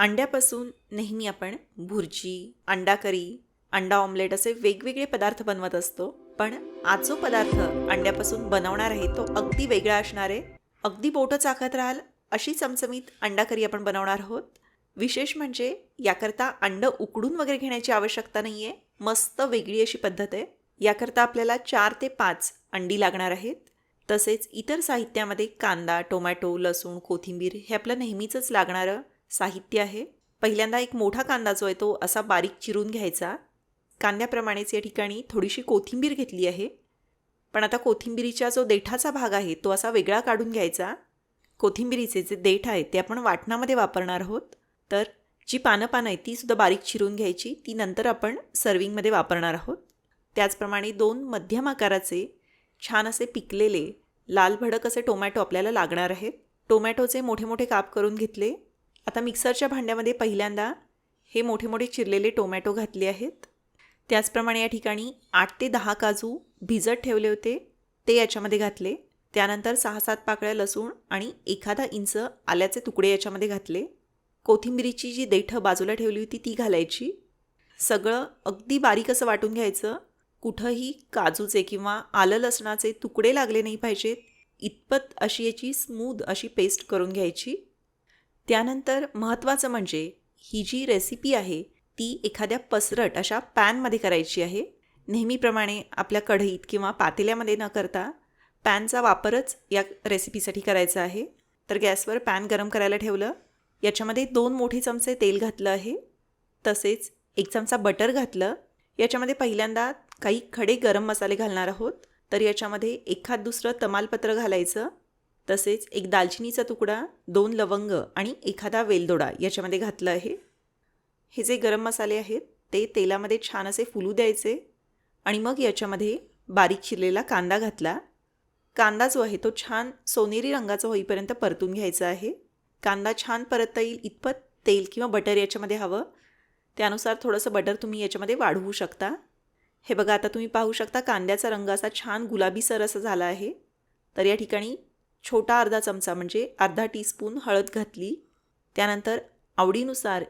अंड्यापासून नेहमी आपण भुर्जी अंडा करी अंडा ऑमलेट असे वेगवेगळे पदार्थ बनवत असतो. पण आज जो पदार्थ अंड्यापासून बनवणार आहे तो अगदी वेगळा असणार आहे. अगदी बोटं चाखत राहाल अशी चमचमीत अंडा करी आपण बनवणार आहोत. विशेष म्हणजे याकरता अंडं उकडून वगैरे घेण्याची आवश्यकता नाही आहे मस्त वेगळी अशी पद्धत आहे. याकरता आपल्याला चार ते पाच अंडी लागणार आहेत. तसेच इतर साहित्यामध्ये कांदा टोमॅटो लसूण कोथिंबीर हे आपलं नेहमीचंच लागणारं साहित्य आहे. पहिल्यांदा एक मोठा कांदा जो आहे तो असा बारीक चिरून घ्यायचा. कांद्याप्रमाणेच या ठिकाणी थोडीशी कोथिंबीर घेतली आहे. पण आता कोथिंबिरीचा जो देठाचा भाग आहे तो असा वेगळा काढून घ्यायचा. कोथिंबिरीचे जे देठ आहे ते आपण वाटणामध्ये वापरणार आहोत. तर जी पानं पानं आहेत तीसुद्धा बारीक चिरून घ्यायची. ती नंतर आपण सर्विंगमध्ये वापरणार आहोत. त्याचप्रमाणे दोन मध्यम आकाराचे छान असे पिकलेले लाल भडक असे टोमॅटो आपल्याला लागणार आहेत. टोमॅटोचे मोठे मोठे काप करून घेतले. आता मिक्सरच्या भांड्यामध्ये पहिल्यांदा हे मोठे मोठे चिरलेले टोमॅटो घातले आहेत. त्याचप्रमाणे या ठिकाणी आठ ते दहा काजू भिजत ठेवले होते. ते याच्यामध्ये घातले. त्यानंतर सहा सात पाकळ्या लसूण आणि एखादा इंच आल्याचे तुकडे याच्यामध्ये घातले. कोथिंबिरीची जी देठं बाजूला ठेवली होती ती घालायची. सगळं अगदी बारीक असं वाटून घ्यायचं. कुठंही काजूचे किंवा आलं लसणाचे तुकडे लागले नाही पाहिजेत. इतपत अशी याची स्मूद अशी पेस्ट करून घ्यायची. त्यानंतर महत्त्वाचं म्हणजे ही जी रेसिपी आहे ती एखाद्या पसरट अशा पॅनमध्ये करायची आहे. नेहमीप्रमाणे आपल्या कढईत किंवा पातेल्यामध्ये न करता पॅनचा वापरच या रेसिपीसाठी करायचा आहे. तर गॅसवर पॅन गरम करायला ठेवलं. याच्यामध्ये दोन मोठे चमचे तेल घातलं आहे. तसेच एक चमचा बटर घातलं. याच्यामध्ये पहिल्यांदा काही खडे गरम मसाले घालणार आहोत. तर याच्यामध्ये एखाद दुसरं तमालपत्र घालायचं. तसेच एक दालचिनीचा तुकडा दोन लवंग आणि एखादा वेलदोडा याच्यामध्ये घातलं आहे. हे जे गरम मसाले आहेत ते तेलामध्ये छान असे फुलू द्यायचे आणि मग याच्यामध्ये बारीक चिरलेला कांदा घातला. कांदा जो आहे तो छान सोनेरी रंगाचा होईपर्यंत परतून घ्यायचा आहे. कांदा छान परतता येईल इतपत तेल किंवा बटर याच्यामध्ये हवं. त्यानुसार थोडंसं बटर तुम्ही याच्यामध्ये वाढवू शकता. हे बघा आता तुम्ही पाहू शकता कांद्याचा रंग असा छान गुलाबीसर असा झाला आहे. तर या ठिकाणी छोटा अर्धा चमचा म्हणजे अर्धा टीस्पून हळद घातली. त्यानंतर आवडीनुसार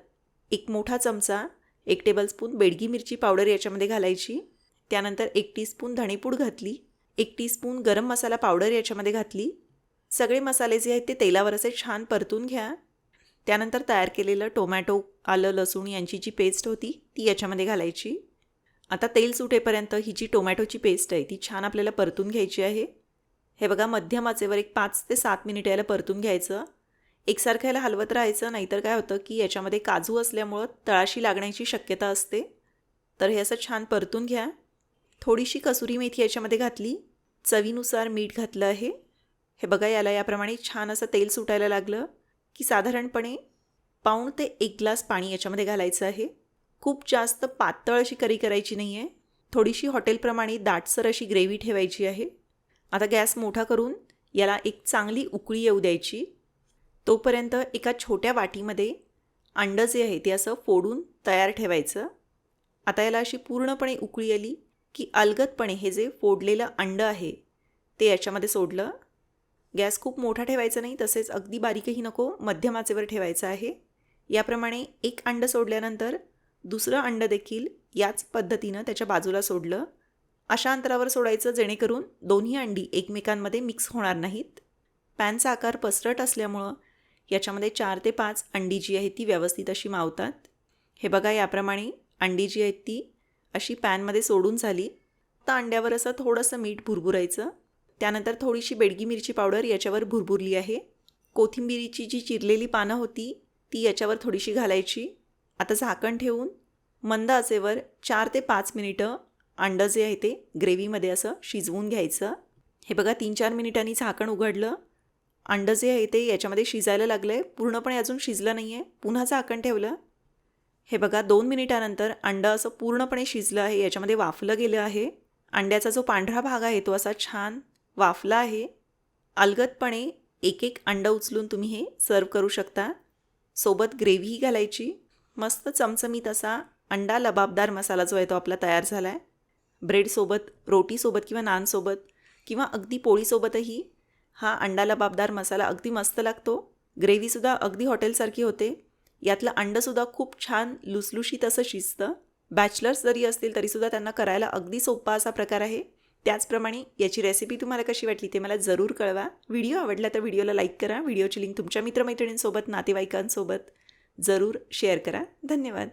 एक मोठा चमचा एक टेबलस्पून बेडगी मिरची पावडर याच्यामध्ये घालायची. त्यानंतर एक टीस्पून धणेपूड घातली. एक टीस्पून गरम मसाला पावडर याच्यामध्ये घातली. सगळे मसाले जे आहेत ते तेलावर असे छान परतून घ्या. त्यानंतर तयार केलेलं टोमॅटो आलं लसूण यांची जी पेस्ट होती ती याच्यामध्ये घालायची. आता तेल सुटेपर्यंत ही जी टोमॅटोची पेस्ट आहे ती छान आपल्याला परतून घ्यायची आहे. हे बघा मध्यम आचेवर एक पाच ते सात मिनिट याला परतून घ्यायचं. एकसारखं याला हलवत राहायचं नाहीतर काय होतं की याच्यामध्ये काजू असल्यामुळं तळाशी लागण्याची शक्यता असते. तर हे असं छान परतून घ्या. थोडीशी कसुरी मेथी याच्यामध्ये घातली. चवीनुसार मीठ घातलं आहे. हे बघा याला याप्रमाणे छान असं तेल सुटायला लागलं की साधारणपणे पाऊण ते एक ग्लास पाणी याच्यामध्ये घालायचं आहे. खूप जास्त पातळ अशी करी करायची नाही आहे थोडीशी हॉटेलप्रमाणे दाटसर अशी ग्रेव्ही ठेवायची आहे. आता गॅस मोठा करून याला एक चांगली उकळी येऊ द्यायची. तोपर्यंत एका छोट्या वाटीमध्ये अंडं जे आहे ते असं फोडून तयार ठेवायचं. आता याला अशी पूर्णपणे उकळी आली की अलगदपणे हे जे फोडलेलं अंडं आहे ते याच्यामध्ये सोडलं. गॅस खूप मोठा ठेवायचा नाही तसेच अगदी बारीकही नको मध्यमाचेवर ठेवायचं आहे. याप्रमाणे एक अंडं सोडल्यानंतर दुसरं अंडं देखील याच पद्धतीनं त्याच्या बाजूला सोडलं. अशा अंतरावर सोडायचं जेणेकरून दोन्ही अंडी एकमेकांमध्ये मिक्स होणार नाहीत. पॅनचा आकार पसरट असल्यामुळं याच्यामध्ये चार ते पाच अंडी जी आहे ती व्यवस्थित अशी मावतात. हे बघा याप्रमाणे अंडी जी आहेत ती अशी पॅनमध्ये सोडून झाली. तर अंड्यावर असं थोडंसं मीठ भुरभुरायचं. त्यानंतर थोडीशी बेडगी मिरची पावडर याच्यावर भुरभुरली आहे. कोथिंबिरीची जी चिरलेली पानं होती ती याच्यावर थोडीशी घालायची. आता झाकण ठेवून मंद आचेवर चार ते पाच मिनिटं अंडं जे आहे ते ग्रेव्हीमध्ये असं शिजवून घ्यायचं. हे बघा तीन चार मिनिटांनी झाकण उघडलं. अंडं जे आहे ते याच्यामध्ये शिजायला लागलं आहे पूर्णपणे अजून शिजलं नाही आहे पुन्हा झाकण ठेवलं. हे बघा दोन मिनिटानंतर अंडं असं पूर्णपणे शिजलं आहे. याच्यामध्ये वाफलं गेलं आहे. अंड्याचा जो पांढरा भाग आहे तो असा छान वाफला आहे. अलगदपणे एक एक अंडं उचलून तुम्ही हे सर्व करू शकता. सोबत ग्रेव्ही घालायची. मस्त चमचमीत असा अंडा लबाबदार मसाला जो आहे तो आपला तयार झाला आहे ब्रेडसोबत रोटीसोबत किंवा नानसोबत किंवा अगदी पोळीसोबतही हा अंडा लबाबदार मसाला अगदी मस्त लागतो. ग्रेव्हीसुद्धा अगदी हॉटेलसारखी होते. यातलं अंडंसुद्धा खूप छान लुसलुशीत असं शिजतं. बॅचलर्स जरी असतील तरीसुद्धा त्यांना करायला अगदी सोपा असा प्रकार आहे. त्याचप्रमाणे याची रेसिपी तुम्हाला कशी वाटली ते मला जरूर कळवा. व्हिडिओ आवडला तर व्हिडिओला लाईक करा. व्हिडिओची लिंक तुमच्या मित्रमैत्रिणींसोबत नातेवाईकांसोबत जरूर शेअर करा. धन्यवाद.